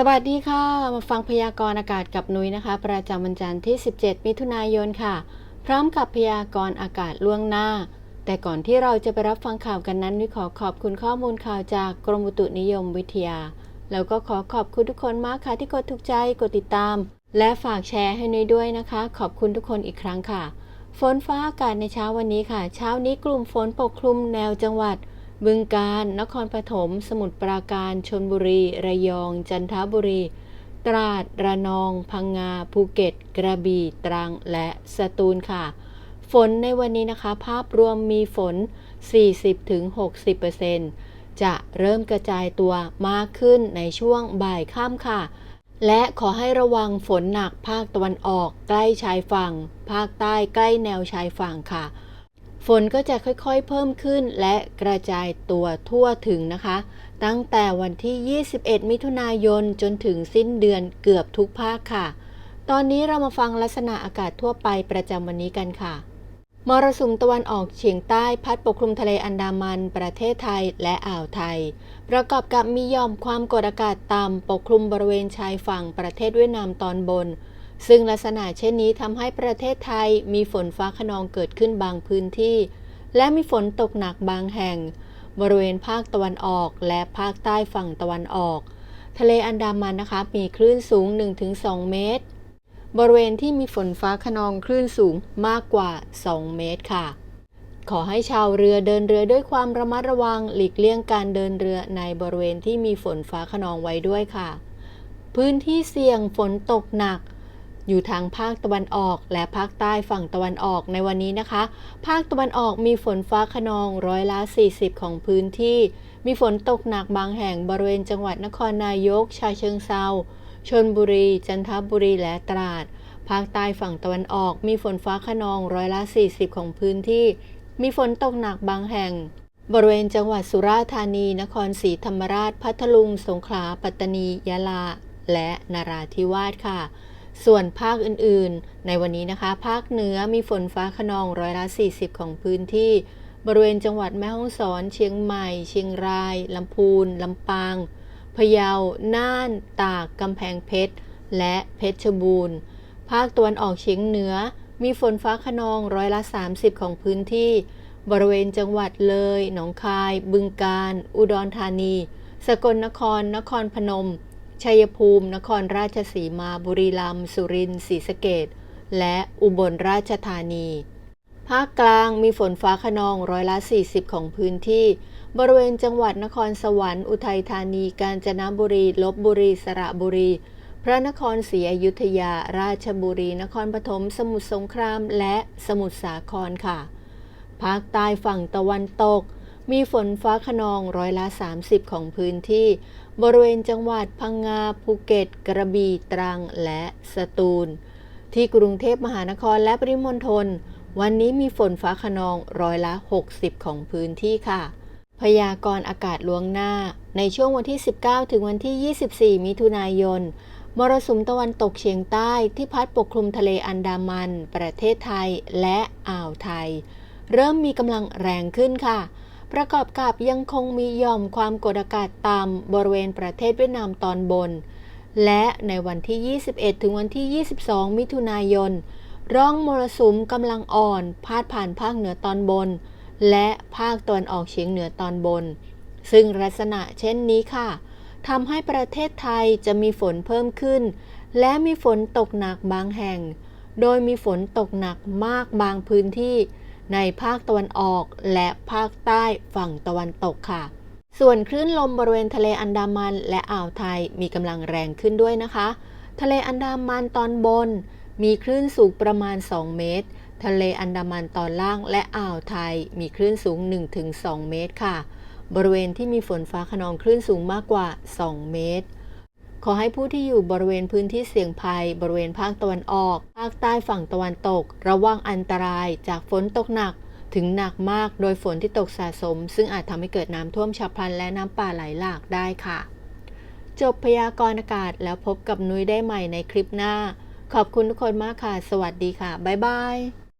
สวัสดีค่ะ มาฟังพยากรณ์อากาศกับนุ้ยนะคะ ประจำวันจันทร์ที่ 17 มิถุนายนค่ะ พร้อมกับพยากรณ์อากาศล่วงหน้า แต่ก่อนที่เราจะไปรับฟังข่าวกันนั้นนุ้ยขอขอบคุณข้อมูลข่าวจากกรมอุตุนิยมวิทยา แล้วก็ขอขอบคุณทุกคนมากค่ะที่กดถูกใจกดติดตาม และฝากแชร์ให้นุ้ยด้วยนะคะ ขอบคุณทุกคนอีกครั้งค่ะ ฝนฟ้าอากาศในเช้าวันนี้ค่ะ เช้านี้กลุ่มฝนปกคลุมแนวจังหวัด บึงกาฬนครปฐม สมุทรปราการ ชนบุรี ระยอง จันทบุรี ตราด ระนอง พังงา ภูเก็ต กระบี่ ตรัง และสตูลค่ะ ฝนในวันนี้นะคะ ภาพรวมมีฝน 40-60%จะเริ่มกระจายตัวมากขึ้นในช่วงบ่ายค่ำค่ะ และขอให้ระวังฝนหนักภาคตะวันออก ใกล้ชายฝั่ง ภาคใต้ใกล้แนวชายฝั่งค่ะ ฝนก็จะค่อยๆเพิ่มขึ้นและกระจายตัวทั่วถึงนะคะ ตั้งแต่วันที่ 21 มิถุนายนจนถึงสิ้นเดือนเกือบทุกภาคค่ะ ตอนนี้เรามาฟังลักษณะอากาศทั่วไปประจำวันนี้กันค่ะมรสุมตะวันออกเฉียงใต้พัดปกคลุมทะเลอันดามัน ประเทศไทยและอ่าวไทย ประกอบกับมีย่อมความกดอากาศต่ำปกคลุมบริเวณชายฝั่งประเทศเวียดนามตอนบน ซึ่งลักษณะเช่นนี้ทำให้ประเทศไทยมีฝนฟ้าขนองเกิดขึ้นบางพื้นที่ และมีฝนตกหนักบางแห่ง บริเวณภาคตะวันออกและภาคใต้ฝั่งตะวันออก ทะเลอันดามันนะคะมีคลื่นสูง 1-2 เมตร บริเวณที่มีฝนฟ้าขนองคลื่นสูงมากกว่า 2 เมตรค่ะ ขอให้ชาวเรือเดินเรือด้วยความระมัดระวังหลีกเลี่ยงการเดินเรือในบริเวณที่มีฝนฟ้าขนองไว้ด้วยค่ะ พื้นที่เสี่ยงฝนตกหนัก อยู่ทางภาคตะวันออก และภาคใต้ฝั่งตะวันออกในวันนี้นะคะ ภาคตะวันออกมีฝนฟ้าขนองร้อยละ 40 ของพื้นที่ มีฝนตกหนักบางแห่งบริเวณจังหวัดนครนายก ชาเชิงเซาชนบุรี จันทบุรีและตราด ภาคใต้ฝั่งตะวันออก มีฝนฟ้าขนองร้อยละ 40 ของพื้นที่ มีฝนตกหนักบางแห่งบริเวณจังหวัดสุราษฎร์ธานี นครศรีธรรมราช พัทลุง สงขลา ปัตตานี ยะลา และนราธิวาสค่ะ ส่วนภาคอื่นๆ ในวันนี้นะคะ ภาคเหนือมีฝนฟ้าขนองร้อยละ 40 ของพื้นที่ บริเวณจังหวัดแม่ฮ่องสอน เชียงใหม่ เชียงรายลำพูนลำปางพะเยา น่าน ตาก กำแพงเพชร และเพชรบูรณ์ ภาคตะวันออกเฉียงเหนือ มีฝนฟ้าขนองร้อยละ 30 ของพื้นที่ บริเวณจังหวัดเลย หนองคาย บึงกาฬ อุดรธานี สกลนคร นครพนม ชัยภูมิ นครราชสีมา บุรีรัมย์ สุรินทร์ศรีสะเกษและอุบลราชธานี ภาคกลางมีฝนฟ้าขนองร้อยละ 40 ของพื้นที่ บริเวณจังหวัดนครสวรรค์ อุทัยธานี กาญจนบุรี ลบบุรี สระบุรี พระนครศรีอยุธยา ราชบุรี นครปฐม สมุทรสงคราม และสมุทรสาครค่ะ ภาคใต้ฝั่งตะวันตก มีฝนฟ้าขนองร้อยละ 30 ของพื้นที่ บริเวณจังหวัดพังงาภูเก็ต กระบี่ตรังและสตูล ที่กรุงเทพมหานครและปริมณฑลวันนี้มีฝนฟ้าขนองร้อยละ 60 ของพื้นที่ค่ะ พยากรณ์อากาศล่วงหน้า ในช่วงวันที่ 19 ถึงวันที่ 24 มิถุนายนมรสุมตะวันตกเฉียงใต้ที่พัดปกคลุมทะเลอันดามัน ประเทศไทยและอ่าวไทย เริ่มมีกำลังแรงขึ้นค่ะ ประกอบกับยังคงมีหย่อมความกดอากาศต่ำบริเวณประเทศเวียดนามตอนบน และในวันที่ 21 ถึงวันที่ 22 มิถุนายน ร่องมรสุมกำลังอ่อนพาดผ่านภาคเหนือตอนบน และภาคตะวันออกเฉียงเหนือตอนบน ซึ่งลักษณะเช่นนี้ค่ะทำให้ประเทศไทยจะมีฝนเพิ่มขึ้น และมีฝนตกหนักบางแห่ง โดยมีฝนตกหนักมากบางพื้นที่ ในภาคตะวันออกและภาคใต้ฝั่งตะวันตกค่ะ ส่วนคลื่นลมบริเวณทะเลอันดามันและอ่าวไทยมีกำลังแรงขึ้นด้วยนะคะ ทะเลอันดามันตอนบน มีคลื่นสูงประมาณ 2 เมตร ทะเลอันดามันตอนล่างและอ่าวไทย มีคลื่นสูง 1-2 เมตรค่ะ บริเวณที่มีฝนฟ้าขนองคลื่นสูงมากกว่า 2 เมตร ขอให้ผู้ที่อยู่บริเวณพื้นที่เสี่ยงภัย บริเวณภาคตะวันออก ภาคใต้ฝั่งตะวันตก ระวังอันตรายจากฝนตกหนัก ถึงหนักมากโดยฝนที่ตกสะสม ซึ่งอาจทำให้เกิดน้ำท่วมฉับพลันและน้ำป่าไหลหลากได้ค่ะ จบพยากรณ์อากาศแล้วพบกับนุ้ยได้ใหม่ในคลิปหน้า ขอบคุณทุกคนมากค่ะ สวัสดีค่ะ บ๊ายบาย